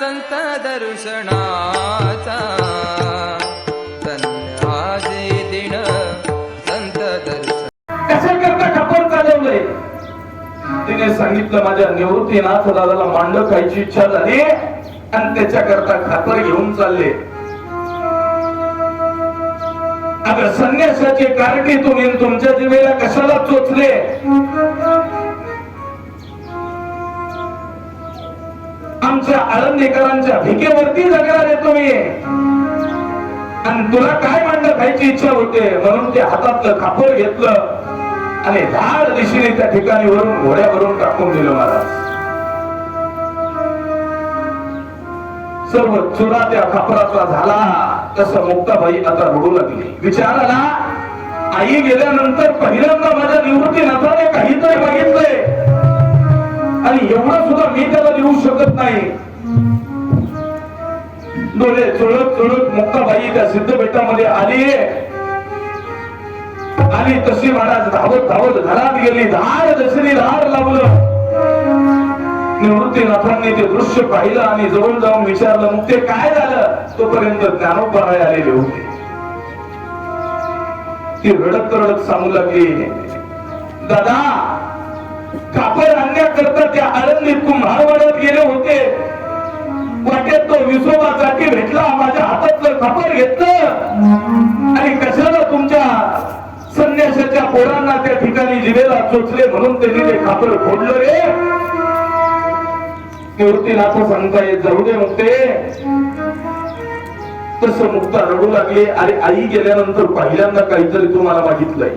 संत दर्शनाचा. धन्य दिन संत दर्शन. कशा खपर चालवलंय. तिने सांगितलं माझ्या निवृत्तीनाथ दादाला मांड खायची इच्छा झाली आणि त्याच्याकरता खातर घेऊन चालले. अगं संन्यासाचे कारटे तुम्ही तुमच्या जीवेला कशाला चोचले? आमच्या आळंदीकरांच्या भिकेवरती जगणारे तुम्ही आणि तुला काय म्हणलं खायची इच्छा होते म्हणून ते हातातलं खापर घेतलं आणि लाड दिशेने त्या ठिकाणी वरून घोड्यावरून टाकून दिलं महाराज सर्व चुरा त्या खापराचा झाला तसं मुक्ताबाई आता रडू लागली. विचारला आई गेल्यानंतर पहिल्यांदा माझ्या निवृत्ती एवढं सुद्धा मी त्याला देऊ शकत नाही. डोळे चुळत चुळत मुक्ताबाई त्या सिद्ध बेटामध्ये आली. आणि तशी महाराज धावत धावत घरात गेली. धाड दशरी धाड लावलं. निवृत्तीनाथांनी ते दृश्य पाहिलं आणि जवळ जाऊन विचारलं मग ते काय झालं? तोपर्यंत ज्ञानोपराय आलेले होते. ती रडत रडत सांगू लागली दादा कापड आणण्याकरता वाटेत भेटला माझ्या हातात खापर घेतलं. आणि कशाला तुमच्या संन्यासाच्या पोरांना त्या ठिकाणी जिवेला चोचले म्हणून त्यांनी ते खापर फोडलं रे? निवृत्तीनाथ सांगता येत जाऊ दे मुक्ते तस मुक्ता रडू लागली. अरे आई गेल्यानंतर पहिल्यांदा काहीतरी तुम्हाला मागितलंय